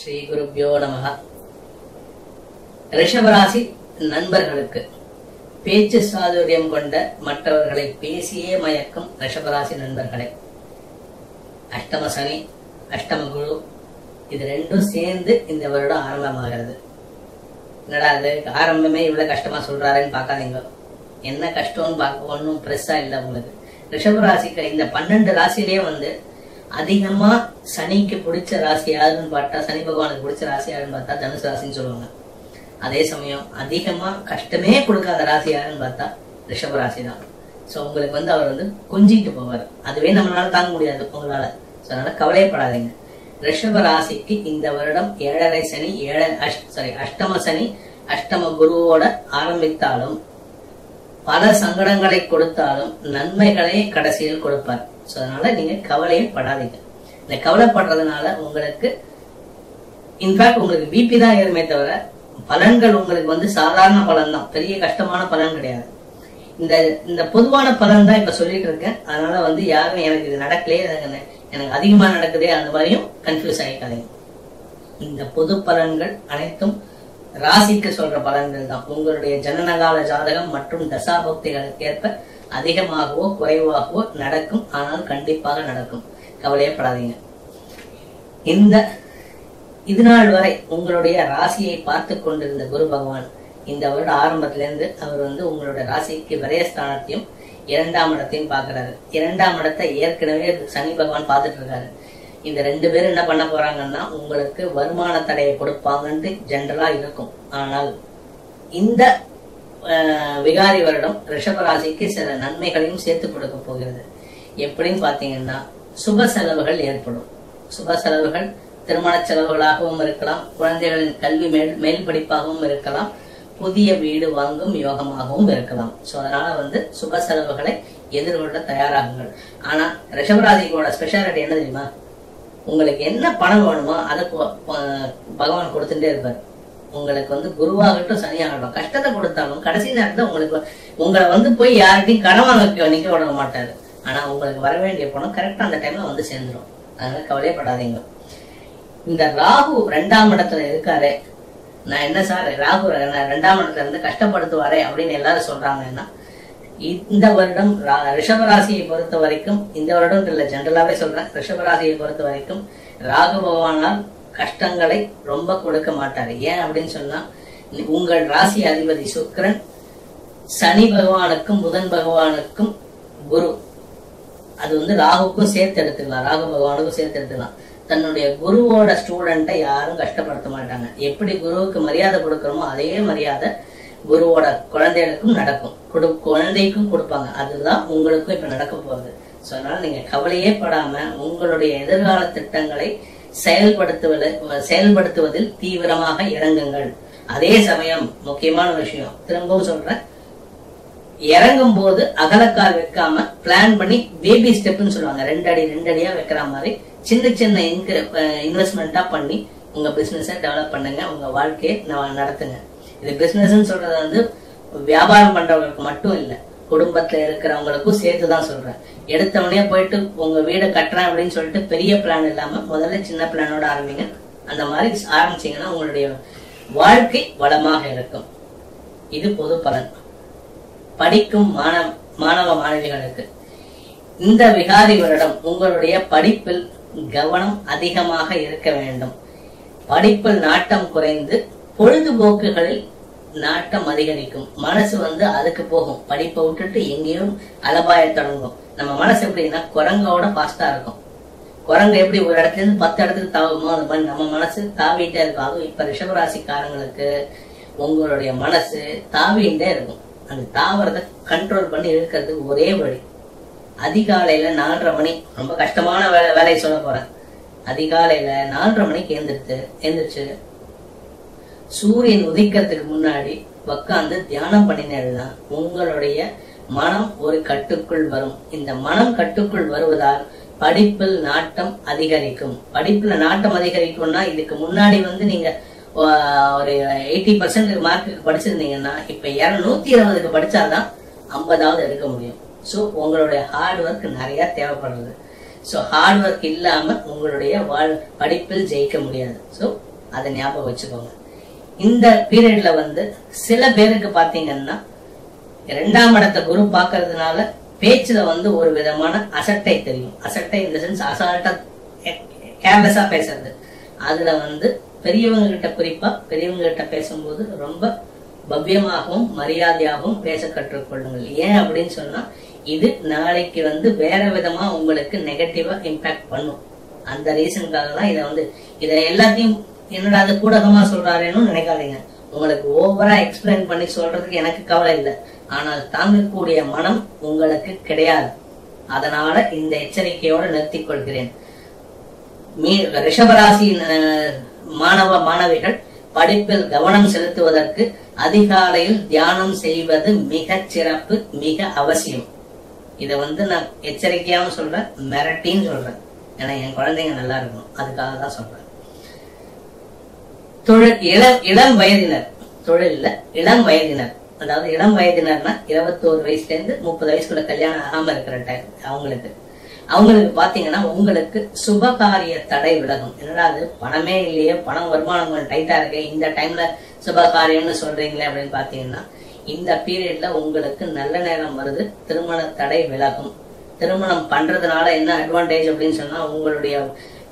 ஸ்ரீ குருப்பியோ நமக. ரிஷபராசி நண்பர்களுக்கு பேச்சு சாதுரியம் கொண்ட மற்றவர்களை பேசியே மயக்கும் ரிஷபராசி நண்பர்களே. அஷ்டம சனி அஷ்டம குரு இது ரெண்டும் சேர்ந்து இந்த வருடம் ஆரம்பமாகிறது. என்னடா அது ஆரம்பமே இவ்வளவு கஷ்டமா சொல்றாருன்னு பார்க்காதீங்க. என்ன கஷ்டம்னு பார்க்க ஒன்றும் பெருசா இல்லை உங்களுக்கு. ரிஷபராசிக்கு இந்த பன்னெண்டு ராசியிலேயே வந்து அதிகமா சனிக்கு பிடிச்ச ராசி யாருன்னு பார்த்தா சனி பகவானுக்கு பிடிச்ச ராசி யாருன்னு பார்த்தா தனுசு ராசின்னு சொல்லுவாங்க. அதே சமயம் அதிகமா கஷ்டமே கொடுக்காத ராசி யாருன்னு பார்த்தா ரிஷப ராசி தான் ஸோ உங்களுக்கு வந்து அவர் வந்து கொஞ்சிட்டு போவார். அதுவே நம்மளால தாங்க முடியாது உங்களால. ஸோ அதனால கவலையப்படாதீங்க ரிஷப ராசிக்கு இந்த வருடம் ஏழரை சனி ஏழரை அஷ் சாரி அஷ்டம சனி அஷ்டம குருவோட ஆரம்பித்தாலும் பல சங்கடங்களை கொடுத்தாலும் நன்மைகளை கடைசியில் கொடுப்பார். ஸோ அதனால நீங்க கவலையே படாதீங்க. இந்த கவலைப்படுறதுனால உங்களுக்கு இன்ஃபேக்ட் உங்களுக்கு பிபி தான் ஏறுமே தவிர பலன்கள் உங்களுக்கு வந்து சாதாரண பலன் தான். பெரிய கஷ்டமான பலன் கிடையாது. இந்த இந்த பொதுவான பலன் தான் இப்ப சொல்லிட்டு இருக்கேன். அதனால வந்து யாரும் எனக்கு இது நடக்கலையே எனக்கு அதிகமா நடக்குதே அந்த மாதிரியும் கன்ஃபியூஸ் ஆகிக்காதீங்க இந்த பொது பலன்கள் அனைத்தும் ராசிக்கு சொல்ற பலன்கள் தான். உங்களுடைய ஜனனகால ஜாதகம் மற்றும் தசாபக்திகளுக்கு ஏற்ப அதிகமாகவோ குறைவாகவோ நடக்கும். ஆனால் கண்டிப்பாக நடக்கும். கவலையப்படாதீங்க. இந்த இதுநாள் வரை உங்களுடைய ராசியை பார்த்து கொண்டிருந்த குரு பகவான் இந்த வருட ஆரம்பத்திலிருந்து அவர் வந்து உங்களுடைய ராசிக்கு விரயஸ்தானத்தையும் இரண்டாம் இடத்தையும் பார்க்கறாரு. இரண்டாம் இடத்தை ஏற்கனவே சனி பகவான் பார்த்துட்டு இருக்காரு. இந்த ரெண்டு பேரும் என்ன பண்ண போறாங்கன்னா உங்களுக்கு வருமான தடையை கொடுப்பாங்கன்ட்டு ஜென்ரலா இருக்கும். ஆனால் இந்த விகாரி வருடம் ரிஷபராசிக்கு சில நன்மைகளையும் சேர்த்து கொடுக்க போகிறது. எப்படின்னு பாத்தீங்கன்னா சுப செலவுகள் ஏற்படும். சுப செலவுகள் திருமண செலவுகளாகவும் இருக்கலாம் குழந்தைகளின் கல்வி மேல் மேல் படிப்பாகவும் இருக்கலாம் புதிய வீடு வாங்கும் யோகமாகவும் இருக்கலாம். சோ அதனால வந்து சுப செலவுகளை எதிர்கொள்ள தயாராகுங்கள். ஆனா ரிஷபராசிக்கோட ஸ்பெஷாலிட்டி என்ன தெரியுமா? உங்களுக்கு என்ன பணம் வேணுமோ அதை பகவான் கொடுத்துட்டே இருப்பார். உங்களுக்கு வந்து குருவாகட்டும் சனியாகட்டும். கஷ்டத்தை கொடுத்தாலும் கடைசி நேரத்தில் உங்களுக்கு உங்களை வந்து போய் யார்கிட்டையும் கடன் வாங்க நிற்க விட மாட்டாரு. ஆனா உங்களுக்கு வர வேண்டிய பணம் கரெக்டா அந்த டைம்ல வந்து சேர்ந்துரும். அதனால கவலையப்படாதீங்க. இந்த ராகு ரெண்டாம் இடத்துல இருக்காரு. நான் என்ன சார் ராகு ரெண்டாம் இடத்துல இருந்து கஷ்டப்படுத்துவாரே அப்படின்னு எல்லாரும் சொல்றாங்கன்னா இந்த வருடம் ரா- ரிஷபராசியை பொறுத்த வரைக்கும் இந்த வருடம் இல்லை ஜென்ரலாவே சொல்றேன் ரிஷபராசியை பொறுத்த வரைக்கும் ராகு பகவானால் கஷ்டங்களை ரொம்ப கொடுக்க மாட்டாரு. ஏன் அப்படின்னு சொன்னா உங்கள் ராசி அதிபதி சுக்கிரன் சனி பகவானுக்கும் புதன் பகவானுக்கும் குரு. அது வந்து ராகுக்கும் சேர்த்து எடுத்துக்கலாம் ராகு பகவானுக்கும் சேர்த்து எடுத்துக்கலாம். தன்னுடைய குருவோட ஸ்டூடெண்ட்டை யாரும் கஷ்டப்படுத்த மாட்டாங்க. எப்படி குருவுக்கு மரியாதை கொடுக்கிறோமோ அதே மரியாதை குருவோட குழந்தைகளுக்கும் நடக்கும். கொடு குழந்தைக்கும் கொடுப்பாங்க. அதுதான் உங்களுக்கும் இப்ப நடக்க போகுது. சோ அதனால நீங்க கவலையே படாம உங்களுடைய எதிர்கால திட்டங்களை செயல்படுத்துவது செயல்படுத்துவதில் தீவிரமாக இறங்குங்கள். அதே சமயம் முக்கியமான விஷயம் திரும்பவும் சொல்றேன். இறங்கும் போது அகலக்கால் வைக்காம பிளான் பண்ணி பேபி ஸ்டெப்னு சொல்லுவாங்க. ரெண்டு அடி ரெண்டு அடியா வைக்கிற மாதிரி சின்ன சின்ன இன்வெஸ்ட்மெண்ட்டா பண்ணி உங்க பிசினஸை டெவலப் பண்ணுங்க. உங்க வாழ்க்கையை நடத்துங்க. இது பிசினஸ்ன்னு சொல்றது வந்து வியாபாரம் பண்றவங்களுக்கு மட்டும் இல்ல குடும்பத்துல இருக்கிறவங்களுக்கும் சேர்த்து தான் சொல்றேன். எடுத்தவனே போயிட்டு உங்க வீடை கட்டுறேன் அப்படின்னு சொல்லிட்டு பெரிய பிளான் இல்லாம முதல்ல சின்ன பிளானோட ஆரம்பிங்க. அந்த மாதிரி ஆரம்பிச்சீங்கன்னா உங்களுடைய வாழ்க்கை வளமாக இருக்கும். இது பொது பலன். படிக்கும் மாணவ மாணவ மாணவிகளுக்கு இந்த விகாரி வருடம் உங்களுடைய படிப்பில் கவனம் அதிகமாக இருக்க வேண்டும். படிப்பில் நாட்டம் குறைந்து பொழுதுபோக்குகளில் நாட்டம் அதிகரிக்கும். மனசு வந்து அதுக்கு போகும். படிப்பை விட்டுட்டு எங்கேயும் அலபாய தொடங்கும். நம்ம மனசு எப்படின்னா குரங்கோட ஃபாஸ்டா இருக்கும். குரங்கு எப்படி ஒரு இடத்துல இருந்து பத்து இடத்துக்கு தாவுமோ அது மாதிரி நம்ம மனசு தாவிட்டே இருக்கும். அதுவும் இப்ப ரிஷபராசிக்காரங்களுக்கு உங்களுடைய மனசு தாவிட்டே இருக்கும். அந்த தாவரத்தை கண்ட்ரோல் பண்ணி இருக்கிறது ஒரே வழி. அதிகாலையில நாலரை மணி ரொம்ப கஷ்டமான வேலை வேலையை சொல்ல போறேன். அதிகாலையில நாலரை மணிக்கு எழுந்திருத்து எழுந்திரிச்சு சூரியன் உதிக்கிறதுக்கு முன்னாடி உட்காந்து தியானம் பண்ணினதுதான் உங்களுடைய மனம் ஒரு கட்டுக்குள் வரும். இந்த மனம் கட்டுக்குள் வருவதால் படிப்பில் நாட்டம் அதிகரிக்கும். படிப்புல நாட்டம் அதிகரிக்கும்னா இதுக்கு முன்னாடி வந்து நீங்க ஒரு எயிட்டி பர்சன்ட் மார்க்குக்கு படிச்சிருந்தீங்கன்னா இப்ப இருநூத்தி இருபதுக்கு படிச்சாதான் ஐம்பதாவது எடுக்க முடியும். ஸோ உங்களுடைய ஹார்ட் ஒர்க் நிறைய தேவைப்படுறது ஸோ ஹார்ட் ஒர்க் இல்லாம உங்களுடைய வாழ் படிப்பில் ஜெயிக்க முடியாது. ஸோ அதை ஞாபகம் வச்சுக்கோங்க. இந்த பீரியட்ல வந்து சில பேருக்கு பாத்தீங்கன்னா இரண்டாம் இடத்த குரு பாக்குறதுனால பேச்சுல வந்து ஒரு விதமான அசட்டை தெரியும். அசட்டை இந்த சென்ஸ் அசால்ட்டா கேர்லெஸ்ஸா பேசுறது. அதுல வந்து பெரியவங்க கிட்ட குறிப்பா பெரியவங்க கிட்ட பேசும்போது ரொம்ப பவ்யமாகவும் மரியாதையாகவும் பேச கற்றுக்கொள்ளுங்கள். ஏன் அப்படின்னு சொன்னா இது நாளைக்கு வந்து வேற விதமா உங்களுக்கு நெகட்டிவா இம்பாக்ட் பண்ணும். அந்த ரீசனுக்காக தான் இதை வந்து இதை எல்லாத்தையும் என்னடா அது கூடகமா சொல்றாருன்னு நினைக்காதீங்க. உங்களுக்கு ஓவரா எக்ஸ்பிளைன் பண்ணி சொல்றதுக்கு எனக்கு கவலை இல்லை. ஆனால் தாங்கக்கூடிய மனம் உங்களுக்கு கிடையாது. அதனால இந்த எச்சரிக்கையோட நிறுத்திக் கொள்கிறேன். மீ ரிஷபராசி அஹ், மாணவ மாணவிகள் படிப்பில் கவனம் செலுத்துவதற்கு அதிகாலையில் தியானம் செய்வது மிகச் சிறப்பு மிக அவசியம். இதை வந்து நான் எச்சரிக்கையாகவும் சொல்றேன் மிரட்டின்னு சொல்றேன். ஏன்னா என் குழந்தைங்க நல்லா இருக்கணும். அதுக்காக தான் சொல்றேன். தொழில் இளம் இளம் வயதினர் தொழில்ல இளம் வயதினர். அதாவது இளம் வயதினர்னா இருபத்தோரு வயசுல இருந்து முப்பது வயசுக்குள்ள கல்யாணம் ஆகாம இருக்கிற டைம் அவங்களுக்கு. அவங்களுக்கு பாத்தீங்கன்னா உங்களுக்கு சுபகாரிய தடை விலகும். என்னடா அது பணமே இல்லையே பணம் வருமானம் கொஞ்சம் டைட்டா இருக்கு இந்த டைம்ல சுபகாரியம்னு சொல்றீங்களே அப்படின்னு பாத்தீங்கன்னா இந்த பீரியட்ல உங்களுக்கு நல்ல நேரம் வருது திருமண தடை விலகும். திருமணம் பண்றதுனால என்ன அட்வான்டேஜ் அப்படின்னு சொன்னா உங்களுடைய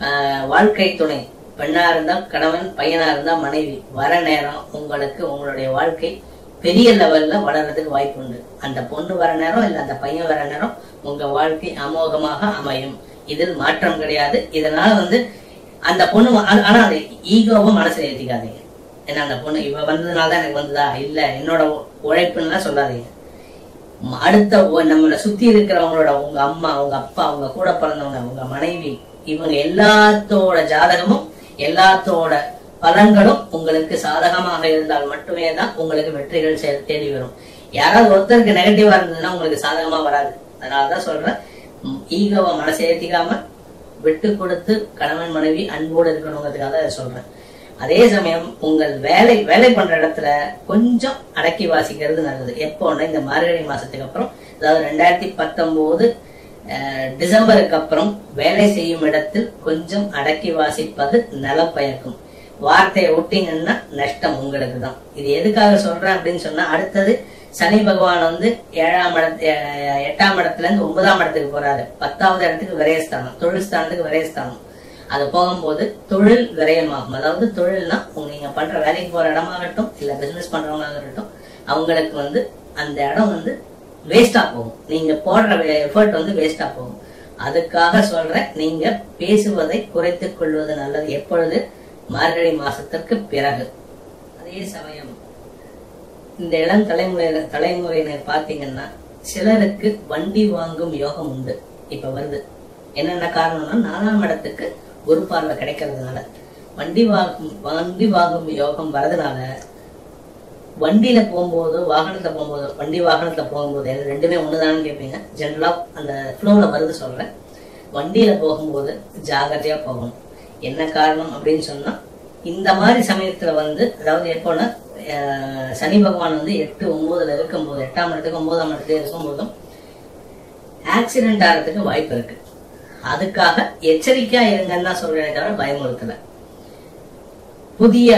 ஆஹ், வாழ்க்கை துணை பெண்ணா இருந்தா கணவன் பையனா இருந்தா மனைவி. வர நேரம் உங்களுக்கு உங்களுடைய வாழ்க்கை பெரிய லெவல்ல வளர்றதுக்கு வாய்ப்பு உண்டு. அந்த பொண்ணு வர நேரம் இல்ல அந்த பையன் வர நேரம் உங்க வாழ்க்கை அமோகமாக அமையும். இதில் மாற்றம் கிடையாது. இதனால வந்து அந்த பொண்ணு ஆனா அது ஈகோவும் மனசுல ஏற்றிக்காதீங்க ஏன்னா அந்த பொண்ணு இவ வந்ததுனால தான் எனக்கு வந்ததா? இல்ல என்னோட உழைப்புன்னு சொல்லாதீங்க. அடுத்த ஒ- நம்மளை சுத்தி இருக்கிறவங்களோட உங்க அம்மா உங்க அப்பா உங்க கூட பிறந்தவங்க உங்க மனைவி இவங்க எல்லாத்தோட ஜாதகமும் எல்லாத்தோட பலன்களும் உங்களுக்கு சாதகமாக இருந்தால் மட்டுமே தான் உங்களுக்கு வெற்றிகள் தேடி வரும் யாராவது ஒருத்தருக்கு நெகட்டிவா இருந்ததுன்னா உங்களுக்கு சாதகமா வராது. அதனாலதான் சொல்றேன் ஈகோவை மனசை ஏற்றிக்காம விட்டு கொடுத்து கணவன் மனைவி அன்போடு இருக்கணுங்கிறதுக்காக தான் சொல்றேன். அதே சமயம் உங்கள் வேலை வேலை பண்ற இடத்துல கொஞ்சம் அடக்கி வாசிக்கிறது நல்லது. எப்போன்னா இந்த மார்கழி மாசத்துக்கு அப்புறம் அதாவது ரெண்டாயிரத்தி பத்தொன்பது டிசம்பருக்கு அப்புறம் வேலை செய்யும் இடத்தில் கொஞ்சம் அடக்கி வாசிப்பது நல பயக்கும் வார்த்தையை விட்டீங்கன்னா நஷ்டம் உங்களுக்கு தான். இது எதுக்காக சொல்றேன் அப்படின்னு சொன்னா அடுத்தது சனி பகவான் வந்து ஏழாம் இடத்து எட்டாம் இடத்துல இருந்து ஒன்பதாம் இடத்துக்கு போறாரு. பத்தாவது இடத்துக்கு விரயஸ்தானம் தொழில் ஸ்தானத்துக்கு விரயஸ்தானம். அது போகும்போது தொழில் விரயமாகும். அதாவது தொழில்னா உங்க நீங்க பண்ற வேலைக்கு போற இடமாகட்டும் இல்ல பிசினஸ் பண்றவங்களாக இருக்கட்டும் அவங்களுக்கு வந்து அந்த இடம் வந்து வேஸ்டாக போகும். நீங்க போடுற எஃபர்ட் வந்து வேஸ்டாக போகும். அதுக்காக சொல்கிறேன் நீங்க பேசுவதை குறைத்துக் கொள்வது நல்லது. எப்பொழுது? மார்கழி மாசத்திற்கு பிறகு. அதே சமயம் இந்த இளம் தலைமுறையினர் தலைமுறையினர் பார்த்தீங்கன்னா சிலருக்கு வண்டி வாங்கும் யோகம் உண்டு. இப்ப வருது. என்னென்ன காரணம்னா நாலாம் இடத்துக்கு ஒரு பார்வை கிடைக்கிறதுனால. வண்டி வாங்கும் வண்டி வாங்கும் யோகம் வரதுனால வண்டியில போகும்போது வாகனத்துல போகும்போது வண்டி வாகனத்துல போகும்போது எனக்கு ரெண்டுமே ஒண்ணுதான்னு கேட்பீங்க ஜென்ரலா அந்த ஃப்ளோல வருது சொல்றேன். வண்டியில போகும்போது ஜாகிரதையா போகணும். என்ன காரணம் அப்படின்னு சொன்னா இந்த மாதிரி சமயத்துல வந்து அதாவது எப்போன்னா அஹ், சனி பகவான் வந்து எட்டு ஒன்பதுல இருக்கும்போது எட்டாம் இடத்துக்கு ஒன்பதாம் இடத்துல இருக்கும்போதும் ஆக்சிடென்ட் ஆகிறதுக்கு வாய்ப்பு இருக்கு. அதுக்காக எச்சரிக்கையா இருங்கன்னு தான் சொல்றேன் தவிர பயமுறுத்தல. புதிய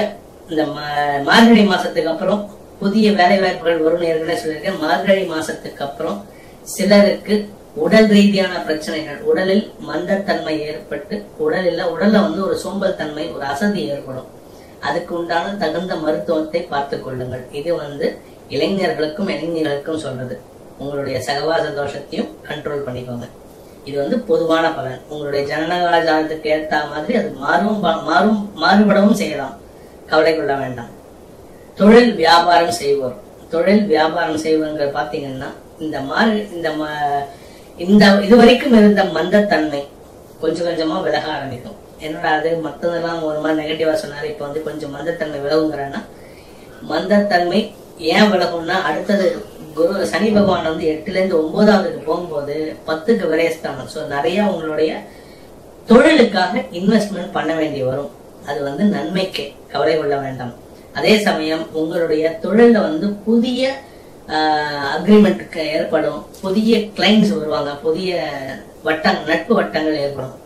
இந்த மா- மார்கழி மாசத்துக்கு அப்புறம் புதிய வேலை வாய்ப்புகள் வரும் ஏற்கனவே சொல்லியிருக்கேன். மார்கழி மாசத்துக்கு அப்புறம் சிலருக்கு உடல் ரீதியான பிரச்சனைகள் உடலில் மந்தத்தன்மை ஏற்பட்டு உடலில் உடல்ல வந்து ஒரு சோம்பல் தன்மை ஒரு அசதி ஏற்படும். அதுக்கு உண்டான தகுந்த மருத்துவத்தை பார்த்துக் கொள்ளுங்கள். இது வந்து இளைஞர்களுக்கும் இளைஞர்களுக்கும் சொல்றது. உங்களுடைய சகவாச தோஷத்தையும் கண்ட்ரோல் பண்ணிக்கோங்க. இது வந்து பொதுவான பலன். உங்களுடைய ஜனனகால ஜாதத்துக்கு ஏற்ற மாதிரி அது மாறும் மாறும் மாறுபடவும் செய்யலாம். கவலை கொள்ள வேண்டாம். தொழில் வியாபாரம் செய்வோர் தொழில் வியாபாரம் செய்வோங்கிற பார்த்தீங்கன்னா இந்த மாதிரி இந்த ம- இந்த இதுவரைக்கும் இருந்த மந்தத்தன்மை கொஞ்சம் கொஞ்சமாக விலக ஆரம்பிக்கும். என்னடா அது மற்றதெல்லாம் ஒரு மாதிரி நெகட்டிவாக சொன்னார் இப்போ வந்து கொஞ்சம் மந்தத்தன்மை விலகுங்கிறன்னா மந்தத்தன்மை ஏன் விலகும்னா அடுத்தது குரு சனி பகவான் வந்து எட்டுலேருந்து ஒன்பதாவதுக்கு போகும்போது பத்துக்கு விரையஸ்தானம். ஸோ நிறைய உங்களுடைய தொழிலுக்காக இன்வெஸ்ட்மெண்ட் பண்ண வேண்டி வரும். அது வந்து நன்மைக்கு. கவலை கொள்ள வேண்டாம். அதே சமயம் உங்களுடைய தொழில வந்து புதிய அக்ரிமெண்ட்டுக்கு ஏற்படும். புதிய கிளைண்ட்ஸ் வருவாங்க. புதிய வட்டங்கள் நட்பு வட்டங்கள் ஏற்படும்.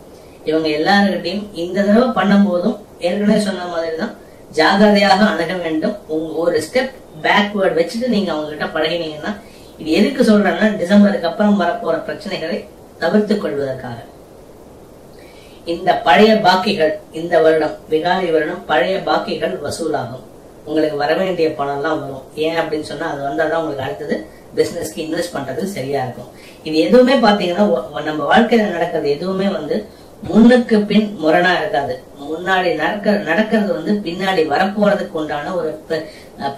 இவங்க எல்லாருக்கிட்டையும் இந்த தடவை பண்ணும்போதும் ஏற்கனவே சொன்ன மாதிரி தான் ஜாகிரதையாக அணுக வேண்டும். உங்க ஒரு ஸ்டெப் பேக்வேர்ட் வச்சுட்டு நீங்க அவங்க கிட்ட பழகினீங்கன்னா இது எதுக்கு சொல்றேன்னா டிசம்பருக்கு அப்புறம் வரப்போற பிரச்சனைகளை தவிர்த்து கொள்வதற்காக. இந்த பழைய பாக்கிகள் இந்த வருடம் விகாரி வருடம் பழைய பாக்கிகள் வசூலாகும். உங்களுக்கு வர வேண்டிய பணம் எல்லாம் வரும். ஏன் அப்படின்னு சொன்னா அது வந்தாதான் உங்களுக்கு அடுத்தது பிசினஸ்க்கு இன்வெஸ்ட் பண்றது சரியா இருக்கும். இது எதுவுமே பாத்தீங்கன்னா நம்ம வாழ்க்கையில நடக்கிறது எதுவுமே வந்து முன்னுக்கு பின் முரணா இருக்காது. முன்னாடி நடக்க நடக்கிறது வந்து பின்னாடி வரப்போறதுக்கு உண்டான ஒரு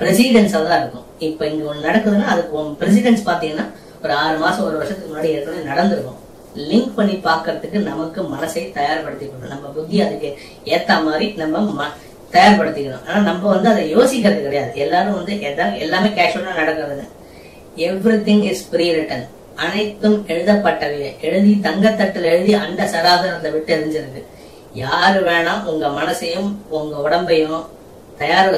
பிரசிடென்ஸா தான் இருக்கும். இப்ப இங்க ஒன்று நடக்குதுன்னா அதுக்கு பிரசிடென்ஸ் பாத்தீங்கன்னா ஒரு ஆறு மாசம் ஒரு வருஷத்துக்கு முன்னாடி ஏற்கனவே நடந்திருக்கும். லிங்க் பண்ணி பார்க்கறதுக்கு நமக்கு மனசை தயார்படுத்திக்கணும் நம்ம புத்தி அதுக்கு ஏத்த மாதிரி நம்ம ம- தயார்படுத்திக்கணும். ஆனா நம்ம வந்து அதை யோசிக்கிறது கிடையாது. எல்லாரும் வந்து எல்லாமே கேஷுவலா நடக்கிறதுங்க everything is pre written அனைத்தும் எழுதப்பட்டவையே எழுதி தங்கத்தட்டில் எழுதி அண்ட சராசரத்தை விட்டு எரிஞ்சிருக்கு. யாரு வேணா உங்க மனசையும் உங்க உடம்பையும் தயார்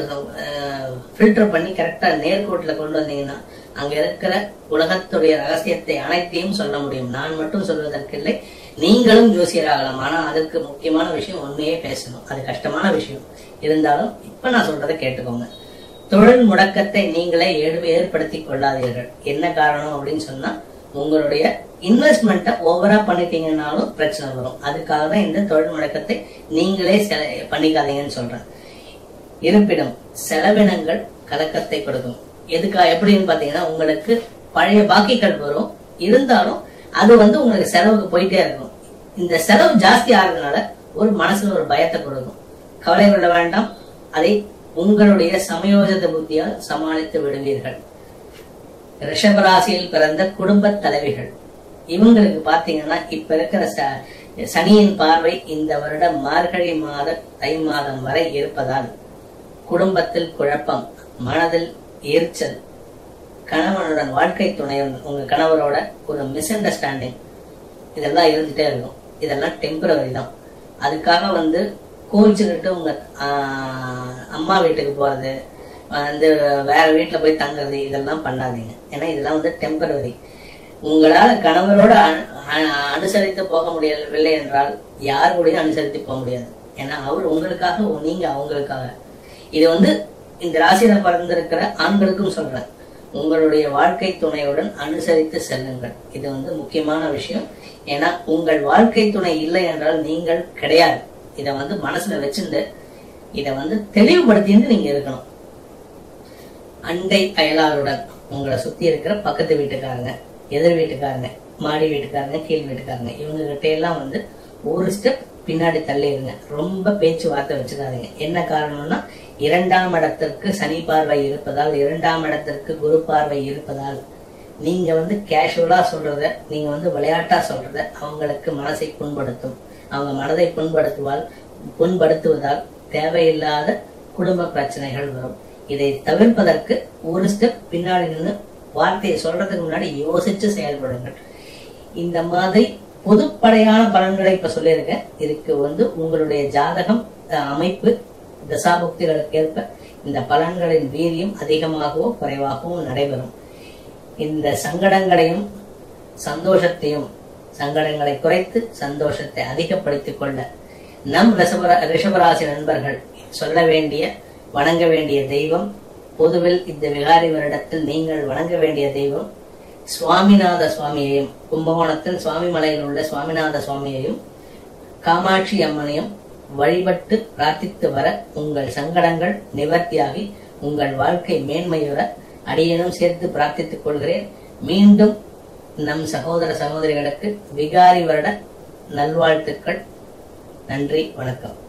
ஃபில்டர் பண்ணி கரெக்டா நேர்கோட்டில் கொண்டு வந்தீங்கன்னா அங்க இருக்கிற உலகத்துடைய ரகசியத்தை அனைத்தையும் சொல்ல முடியும். நான் மட்டும் சொல்வதற்கு இல்லை நீங்களும் ஜோசியராகலாம் ஆனா அதுக்கு முக்கியமான விஷயம் உண்மையே பேசணும். அது கஷ்டமான விஷயம். இருந்தாலும் இப்ப நான் சொல்றதை கேட்டுக்கோங்க. தொழில் முடக்கத்தை நீங்களே ஏற்படுத்தி கொள்ளாதீர்கள். என்ன காரணம் அப்படின்னு சொன்னா உங்களுடைய இன்வெஸ்ட்மெண்ட்டை ஓவரா பண்ணிட்டீங்கன்னாலும் பிரச்சனை வரும். அதுக்காக தான் இந்த தொழில் முடக்கத்தை நீங்களே செல- பண்ணிக்காதீங்கன்னு சொல்றேன். இருப்பினும் செலவினங்கள் கலக்கத்தை கொடுக்கும். எதுக்கா எப்படின்னு பாத்தீங்கன்னா உங்களுக்கு பழைய பாக்கிகள் வரும். இருந்தாலும் அது வந்து உங்களுக்கு செலவுக்கு போயிட்டே இருக்கும். இந்த செலவு ஜாஸ்தி ஆகுறதுனால ஒரு மனசுல ஒரு பயத்தை கொடுக்கும். கவலை கொள்ள வேண்டாம். அதை உங்களுடைய சமயோஜித புத்தியால் சமாளித்து விடுவீர்கள். ரிஷபராசியில் பிறந்த குடும்ப தலைவிகள். இவங்களுக்கு பாத்தீங்கன்னா இப்ப இருக்கிற ச- சனியின் பார்வை இந்த வருடம் மார்கழி மாத தை மாதம் வரை இருப்பதால் குடும்பத்தில் குழப்பம் மனதில் எரிச்சல் கணவனுடன் வாழ்க்கை துணையுடன் உங்க கணவரோட ஒரு மிஸ் அண்டர்ஸ்டாண்டிங் இதெல்லாம் இருந்துட்டே இருக்கும். இதெல்லாம் டெம்பரவரி தான். அதுக்காக வந்து கோவிச்சுக்கிட்டு உங்க அம்மா வீட்டுக்கு போறது வந்து வேற வீட்டில் போய் தங்குறது இதெல்லாம் பண்ணாதீங்க. ஏன்னா இதெல்லாம் வந்து டெம்பரவரி உங்களால் கணவரோட அனுசரித்து போக முடியவில்லை என்றால் யார் கூடயும் அனுசரித்து போக முடியாது. ஏன்னா அவர் உங்களுக்காக நீங்க அவங்களுக்காக. இது வந்து இந்த ராசியில பிறந்திருக்கிற ஆண்களுக்கும் சொல்றேன். உங்களுடைய வாழ்க்கை துணையுடன் அனுசரித்து செல்லுங்கள். இது வந்து முக்கியமான விஷயம். ஏன்னா உங்கள் வாழ்க்கை துணை இல்லை என்றால் நீங்கள் கிடையாது. இதை வந்து மனசுல வச்சுட்டு இதை வந்து தெளிவுபடுத்திட்டு நீங்க இருக்கணும். அண்டை அயலாருடன் உங்களை சுத்தி இருக்கிற பக்கத்து வீட்டுக்காரங்க எதிர் வீட்டுக்காரங்க மாடி வீட்டுக்காரங்க கீழ் வீட்டுக்காரங்க இவங்க கிட்ட எல்லாம் வந்து ஒரு ஸ்டெப் பின்னாடி தள்ளிடுங்க. ரொம்ப பேச்சுவார்த்தை வச்சுக்காதீங்க. என்ன காரணம்னா இரண்டாம் இடத்திற்கு சனி பார்வை இருப்பதால் இரண்டாம் இடத்திற்கு குரு பார்வை இருப்பதால் நீங்க வந்து கேஷுவலா சொல்றத நீங்க வந்து விளையாட்டா சொல்றத அவங்களுக்கு மனசை புண்படுத்தும். அவங்க மனதை புண்படுத்துவால் புண்படுத்துவதால் தேவையில்லாத குடும்ப பிரச்சனைகள் வரும். இதை தவிர்ப்பதற்கு ஒரு ஸ்டெப் பின்னாடி நின்று வார்த்தையை சொல்றதுக்கு முன்னாடி யோசிச்சு செயல்படுங்கள். இந்த மாதிரி பொதுப்படையான பலன்களை இப்ப சொல்லியிருக்கேன். இதுக்கு வந்து உங்களுடைய ஜாதகம் அமைப்பு தசாபுக்திகளுக்கேற்ப இந்த பலன்களின் வீரியம் அதிகமாகவோ குறைவாகவோ நடைபெறும். இந்த சங்கடங்களையும் சந்தோஷத்தையும் சங்கடங்களை குறைத்து சந்தோஷத்தை அதிகப்படுத்திக் கொள்ள நம் ரிஷபரா ரிஷபராசி நண்பர்கள் சொல்ல வேண்டிய வணங்க வேண்டிய தெய்வம் பொதுவில் இந்த விகாரி வருடத்தில் நீங்கள் வணங்க வேண்டிய தெய்வம் சுவாமிநாத சுவாமியையும் கும்பகோணத்தில் சுவாமி மலையில் உள்ள சுவாமிநாத சுவாமியையும் காமாட்சி அம்மனையும் வழிபட்டு பிரார்த்தித்து வர உங்கள் சங்கடங்கள் நிவர்த்தியாகி உங்கள் வாழ்க்கை மேன்மையுற அடியேனும் சேர்த்து பிரார்த்தித்துக் கொள்கிறேன். மீண்டும் நம் சகோதர சகோதரிகளுக்கு விகாரி வருட நல்வாழ்த்துக்கள். நன்றி வணக்கம்.